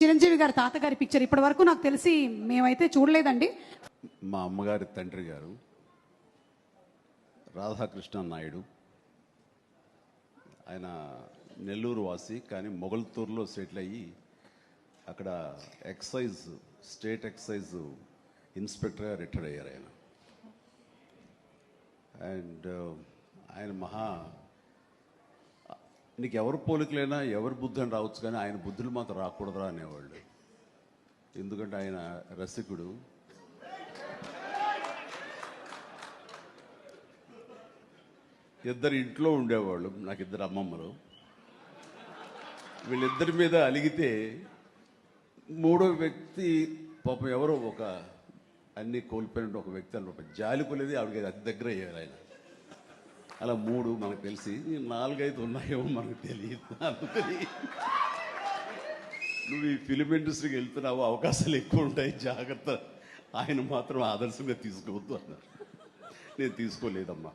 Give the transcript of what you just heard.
చిరంజీవి గారి తాతగారి పిక్చర్ ఇప్పటి వరకు నాకు తెలిసి మేమైతే చూడలేదండి. మా అమ్మగారి తండ్రి గారు రాధాకృష్ణ నాయుడు ఆయన నెల్లూరు వాసి కానీ మొగల్తూరులో సెటిల్ అయ్యి అక్కడ ఎక్సైజ్ స్టేట్ ఎక్సైజ్ ఇన్స్పెక్టర్గా రిటైర్ అయ్యారు ఆయన. అండ్ uh, ఆయన మహా నీకు ఎవరు పోలికలైనా ఎవరి బుద్ధి అని రావచ్చు కానీ ఆయన బుద్ధులు మాత్రం రాకూడదురా అనేవాళ్ళు. ఎందుకంటే ఆయన రసికుడు. ఇద్దరు ఇంట్లో ఉండేవాళ్ళు నాకు ఇద్దరు అమ్మమ్మలు. వీళ్ళిద్దరి మీద అలిగితే మూడో వ్యక్తి పాపం ఎవరో ఒక అన్ని కోల్పోయిన ఒక వ్యక్తి అని ఒక జాలి కొలేది ఆవిడకి అతి దగ్గర అయ్యారు ఆయన. అలా మూడు మనకు తెలిసి నాలుగైదు ఉన్నాయేమో మనకు తెలియదు అందుకని నువ్వు ఈ ఫిలిం ఇండస్ట్రీకి వెళ్తున్నావు అవకాశాలు ఎక్కువ ఉంటాయి జాగ్రత్త. ఆయన మాత్రం ఆదర్శంగా తీసుకోవద్దు అన్నారు. నేను తీసుకోలేదమ్మా.